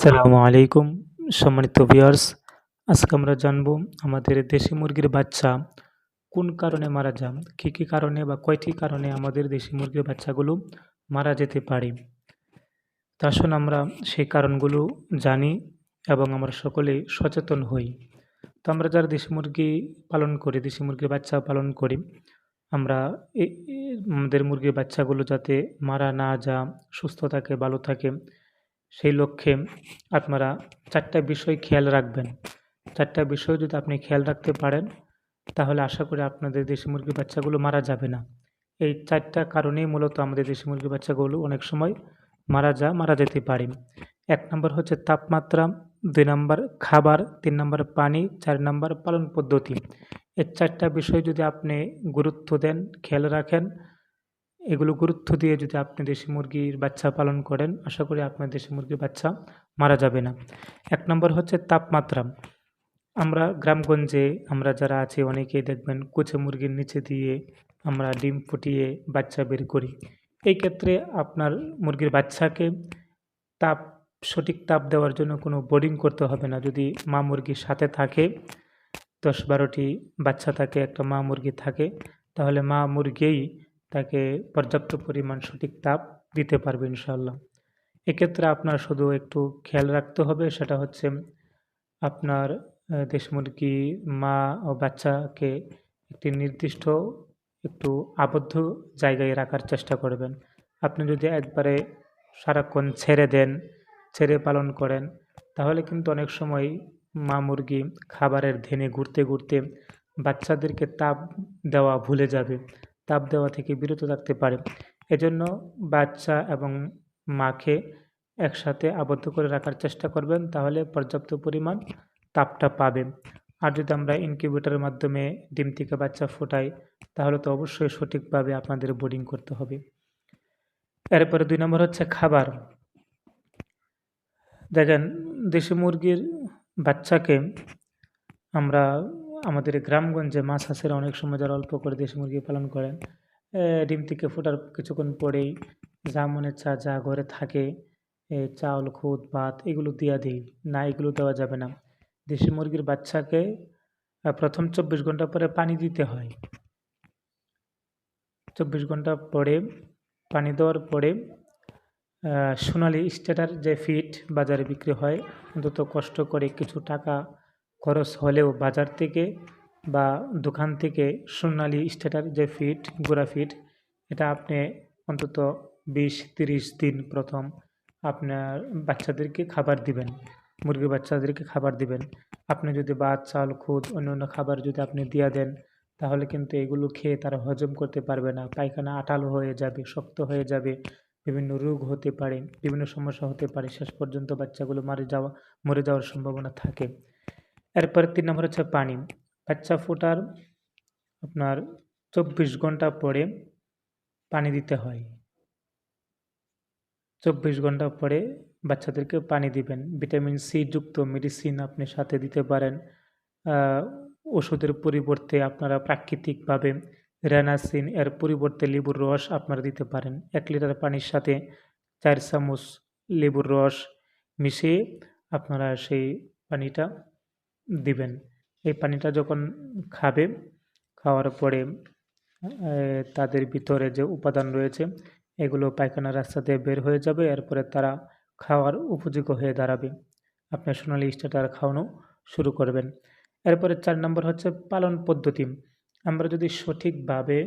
আসসালামু আলাইকুম, সম্মানিত ভিউয়ার্স আজকে আমরা জানব আমাদের দেশি মুরগির বাচ্চা কোন কারণে মারা যান কী কী কারণে বা কয়টি কারণে আমাদের দেশি মুরগির বাচ্চাগুলো মারা যেতে পারে। তা আমরা সেই কারণগুলো জানি এবং আমরা সকলে সচেতন হই। তো আমরা যারা দেশি মুরগি পালন করি, দেশি মুরগির বাচ্চা পালন করি, আমরা আমাদের মুরগির বাচ্চাগুলো যাতে মারা না যা সুস্থ থাকে, ভালো থাকে সেই লক্ষ্যে আপনারা চারটা বিষয় খেয়াল রাখবেন। চারটা বিষয় যদি আপনি খেয়াল রাখতে পারেন, তাহলে আশা করি আপনাদের দেশি মুরগির বাচ্চাগুলো মারা যাবে না। এই চারটা কারণেই মূলত আমাদের দেশি মুরগির বাচ্চাগুলো অনেক সময় মারা যা, মারা যেতে পারে। এক নম্বর হচ্ছে তাপমাত্রা, দুই নম্বর খাবার, তিন নম্বর পানি, চার নম্বর পালন পদ্ধতি। এই চারটা বিষয় যদি আপনি গুরুত্ব দেন, খেয়াল রাখেন এগুলো গুরুত্ব দিয়ে যদি আপনি দেশি মুরগির বাচ্চা পালন করেন, আশা করি আপনার দেশি মুরগির বাচ্চা মারা যাবে না। এক নম্বর হচ্ছে তাপমাত্রা। আমরা গ্রামগঞ্জে আমরা যারা আছি, অনেকেই দেখবেন কুচে মুরগির নিচে দিয়ে আমরা ডিম ফুটিয়ে বাচ্চা বের করি। এই ক্ষেত্রে আপনার মুরগির বাচ্চাকে তাপ, সঠিক তাপ দেওয়ার জন্য কোনো বোর্ডিং করতে হবে না। যদি মা মুরগির সাথে থাকে, দশ বারোটি বাচ্চা থাকে, একটা মা মুরগি থাকে, তাহলে মা মুরগিই তাকে পর্যাপ্ত পরিমাণ সঠিক তাপ দিতে পারবে ইনশাল্লাহ এক্ষেত্রে আপনার শুধু একটু খেয়াল রাখতে হবে, সেটা হচ্ছে আপনার দেশ মুরগি, মা ও বাচ্চাকে একটি নির্দিষ্ট একটু আবদ্ধ জায়গায় রাখার চেষ্টা করবেন। আপনি যদি একবারে সারাক্ষণ ছেড়ে দেন, ছেড়ে পালন করেন, তাহলে কিন্তু অনেক সময় মা মুরগি খাবারের ধেনে ঘুরতে ঘুরতে বাচ্চাদেরকে তাপ দেওয়া ভুলে যাবে। তাপ দেওয়া থেকে বিরত থাকতে পারে। এজন্য বাচ্চা এবং মাকে একসাথে আবদ্ধ করে রাখার চেষ্টা করবেন, তাহলে পর্যাপ্ত পরিমাণ তাপটা পাবে আর যদি আমরা ইনকিউবেটরের মাধ্যমে ডিম থেকে বাচ্চা ফোটাই, তাহলে তো অবশ্যই সঠিকভাবে আপনাদের বোর্ডিং করতে হবে। এরপরে দুই নম্বর হচ্ছে খাবার। দেখেন, দেশি মুরগির বাচ্চাকে আমরা আমাদের গ্রামগঞ্জে মাছ চাষিরা অনেক সময় যারা অল্প করে দেশি মুরগি পালন করেন ডিম থেকে ফোটার কিছুক্ষণ পরেই যা মনে চা যা ঘরে থাকে চাউল, খুদ, ভাত এগুলো দিয়া দিই। না, এগুলো দেওয়া যাবে না। দেশি মুরগির বাচ্চাকে প্রথম চব্বিশ ঘণ্টা পরে পানি দিতে হয়। চব্বিশ ঘণ্টা পরে পানি দেওয়ার পরে সোনালি স্টেটার যে ফিট বাজারে বিক্রি হয়, অন্তত কষ্ট করে কিছু টাকা খরচ হলেও বাজার থেকে বা দোকান থেকে সোনালি স্টেটার যে ফিট, গোড়া ফিট, এটা আপনি অন্তত বিশ, তিরিশ দিন প্রথম আপনার বাচ্চাদেরকে খাবার দিবেন, মুরগি বাচ্চাদেরকে খাবার দিবেন। আপনি যদি ভাত, চাল, খুদ অন্য অন্য খাবার যদি আপনি দিয়ে দেন, তাহলে কিন্তু এগুলো খেয়ে তারা হজম করতে পারবে না। পায়খানা আঠালো হয়ে যাবে, শক্ত হয়ে যাবে, বিভিন্ন রোগ হতে পারে, বিভিন্ন সমস্যা হতে পারে। শেষ পর্যন্ত বাচ্চাগুলো মারে যাওয়া, মরে যাওয়ার সম্ভাবনা থাকে। এরপরে তিন নম্বর হচ্ছে পানি। বাচ্চা ফোটার আপনার চব্বিশ ঘণ্টা পরে পানি দিতে হয়। চব্বিশ ঘণ্টা পরে বাচ্চাদেরকে পানি দিবেন। ভিটামিন সি যুক্ত মেডিসিন আপনি সাথে দিতে পারেন। ওষুধের পরিবর্তে আপনারা প্রাকৃতিকভাবে রেনাসিন এর পরিবর্তে লেবুর রস আপনারা দিতে পারেন। এক লিটার পানির সাথে চার চামচ লেবুর রস মিশিয়ে আপনারা সেই পানিটা দিবেন। এই পানিটা যখন খাবে, খাওয়ার পরে তাদের ভিতরে যে উপাদান রয়েছে, এগুলো পায়খানা রাস্তা দিয়ে বের হয়ে যাবে, এরপরে তারা খাওয়ার উপযোগী হয়ে দাঁড়াবে। আপনার সোনালি স্টার্টার খাওয়ানো শুরু করবেন। এরপরে চার নম্বর হচ্ছে পালন পদ্ধতি। আমরা যদি সঠিকভাবে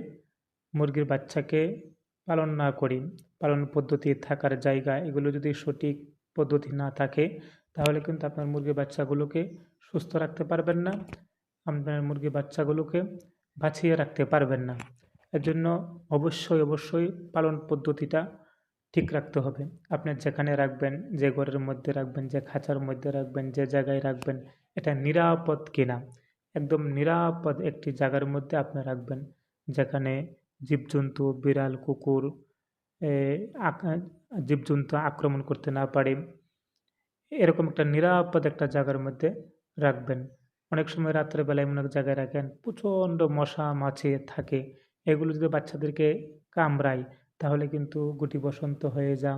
মুরগির বাচ্চাকে পালন না করি, পালন পদ্ধতি থাকার জায়গা, এগুলো যদি সঠিক পদ্ধতি না থাকে তাহলে কিন্তু আপনার মুরগি বাচ্চাগুলোকে সুস্থ রাখতে পারবেন না, আপনার মুরগি বাচ্চাগুলোকে বাঁচিয়ে রাখতে পারবেন না। এর জন্য অবশ্যই অবশ্যই পালন পদ্ধতিটা ঠিক রাখতে হবে। আপনি যেখানে রাখবেন, যে ঘরের মধ্যে রাখবেন, যে খাঁচার মধ্যে রাখবেন, যে জায়গায় রাখবেন, এটা নিরাপদ কিনা? একদম নিরাপদ একটি জায়গার মধ্যে আপনি রাখবেন, যেখানে জীবজন্তু, বিড়াল, কুকুর জীবজন্তু আক্রমণ করতে না পারে। এরকম একটা নিরাপদ একটা জায়গার মধ্যে রাখবেন। অনেক সময় রাত্রেবেলা এমন এক জায়গায় রাখেন, প্রচণ্ড মশা মাছি থাকে। এগুলো যদি বাচ্চাদেরকে কামড়ায়, তাহলে কিন্তু গুটি বসন্ত হয়ে যা,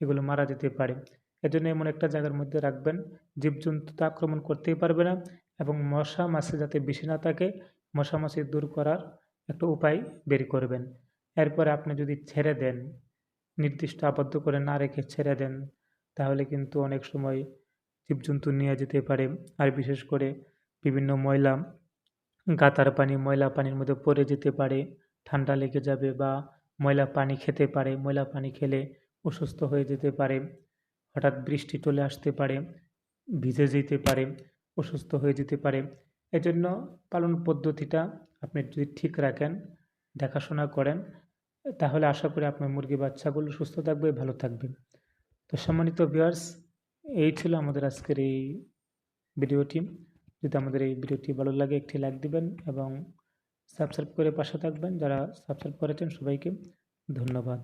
এগুলো মারা যেতে পারে। এজন্য এমন একটা জায়গার মধ্যে রাখবেন, জীবজন্তু তো আক্রমণ করতেই পারবে না এবং মশা মাছি যাতে বেশি না থাকে, মশা মাছি দূর করার একটা উপায় বের করবেন। এরপরে আপনি যদি ছেড়ে দেন, নির্দিষ্ট আবদ্ধ করে না রেখে ছেড়ে দেন তাহলে কিন্তু অনেক সময় জীবজন্তু নিয়ে যেতে পারে। আর বিশেষ করে বিভিন্ন ময়লা, গাতার পানি, ময়লা পানির মধ্যে পড়ে যেতে পারে, ঠান্ডা লেগে যাবে বা ময়লা পানি খেতে পারে, ময়লা পানি খেলে অসুস্থ হয়ে যেতে পারে, হঠাৎ বৃষ্টি চলে আসতে পারে, ভিজে যেতে পারে, অসুস্থ হয়ে যেতে পারে। এজন্য পালন পদ্ধতিটা আপনি যদি ঠিক রাখেন, দেখাশোনা করেন, তাহলে আশা করি আপনার মুরগি বাচ্চাগুলো সুস্থ থাকবে, ভালো থাকবে। তো সম্মানিত ভিউয়ার্স এই ছিল আমাদের আজকের এই ভিডিওটি যদি আমাদের এই ভিডিওটি ভালো লাগে, একটি লাইক দিবেন এবং সাবস্ক্রাইব করে পাশে থাকবেন। যারা সাবস্ক্রাইব করেছেন সবাইকে ধন্যবাদ।